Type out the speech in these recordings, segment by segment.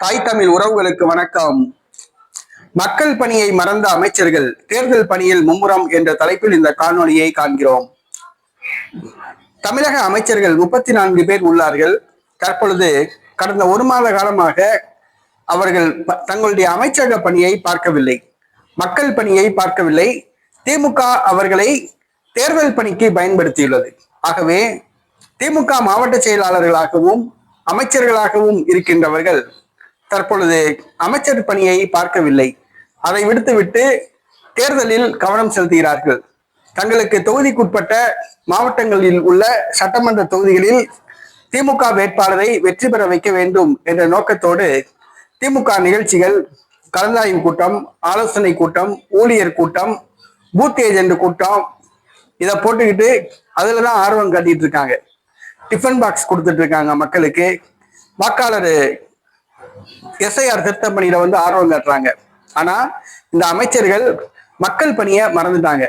தாய் தமிழ் உறவுகளுக்கு வணக்கம். மக்கள் பணியை மறந்த அமைச்சர்கள் தேர்தல் பணியில் மும்முரம் என்ற தலைப்பில் இந்த காணொலியை காண்கிறோம். தமிழக அமைச்சர்கள் முப்பத்தி நான்கு பேர் உள்ளார்கள். தற்பொழுது கடந்த ஒரு மாத காலமாக அவர்கள் தங்களுடைய அமைச்சக பணியை பார்க்கவில்லை. மக்கள் பணியை பார்க்கவில்லை. திமுக அவர்களை தேர்தல் பணிக்கு பயன்படுத்தியுள்ளது. ஆகவே திமுக மாவட்ட செயலாளர்களாகவும் அமைச்சர்களாகவும் இருக்கின்றவர்கள் தற்பொழுது அமைச்சர் பணியை பார்க்கவில்லை. அதை விடுத்துவிட்டு தேர்தலில் கவனம் செலுத்துகிறார்கள். தங்களுக்கு தொகுதிக்குட்பட்ட மாவட்டங்களில் உள்ள சட்டமன்ற தொகுதிகளில் திமுக வேட்பாளரை வெற்றி பெற வைக்க வேண்டும் என்ற நோக்கத்தோடு திமுக நிகழ்ச்சிகள் கலந்தாய்வு கூட்டம் ஆலோசனை கூட்டம் ஊழியர் கூட்டம் பூத் ஏஜென்ட் கூட்டம் இதை போட்டுக்கிட்டு அதுல தான் ஆர்வம் காட்டிட்டு இருக்காங்க. டிஃபன் பாக்ஸ் கொடுத்துட்டு இருக்காங்க மக்களுக்கு. வாக்காளர் எஸ்ஐஆர் திருத்தம் பணியில வந்து ஆர்வம் காட்டுறாங்க. ஆனா இந்த அமைச்சர்கள் மக்கள் பணியை மறந்துட்டாங்க.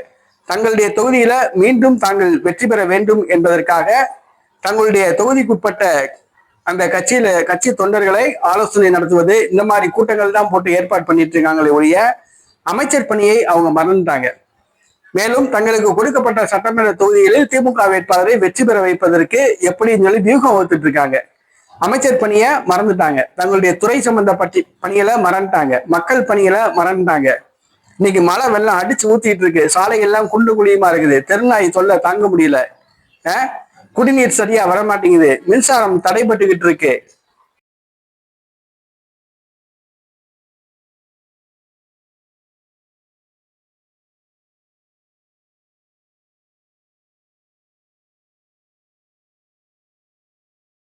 தங்களுடைய தொகுதியில மீண்டும் தாங்கள் வெற்றி பெற வேண்டும் என்பதற்காக தங்களுடைய தொகுதிக்குட்பட்ட அந்த கட்சியில கட்சி தொண்டர்களை ஆலோசனை நடத்துவது இந்த மாதிரி கூட்டங்கள் தான் போட்டு ஏற்பாடு பண்ணிட்டு இருக்காங்களே ஒழிய அமைச்சர் பணியை அவங்க மறந்துட்டாங்க. மேலும் தங்களுக்கு கொடுக்கப்பட்ட சட்டமன்ற தொகுதிகளில் திமுக வேட்பாளரை வெற்றி பெற வைப்பதற்கு எப்படின்னு சொல்லி வியூகம் வகுத்துட்டு இருக்காங்க. அமைச்சர் பணியை மறந்துட்டாங்க. தங்களுடைய துறை சம்பந்தப்பட்ட பணிகளை மறந்துட்டாங்க. மக்கள் பணிகளை மறந்துட்டாங்க. இன்னைக்கு மழை வெள்ளம் அடிச்சு ஊத்திட்டு இருக்கு. சாலைகள்லாம் குண்டு குழியுமா இருக்குது? தெருநாய் சொல்ல தாங்க முடியல. குடிநீர் சரியா வர மாட்டேங்குது மின்சாரம் தடைபட்டுக்கிட்டு இருக்கு.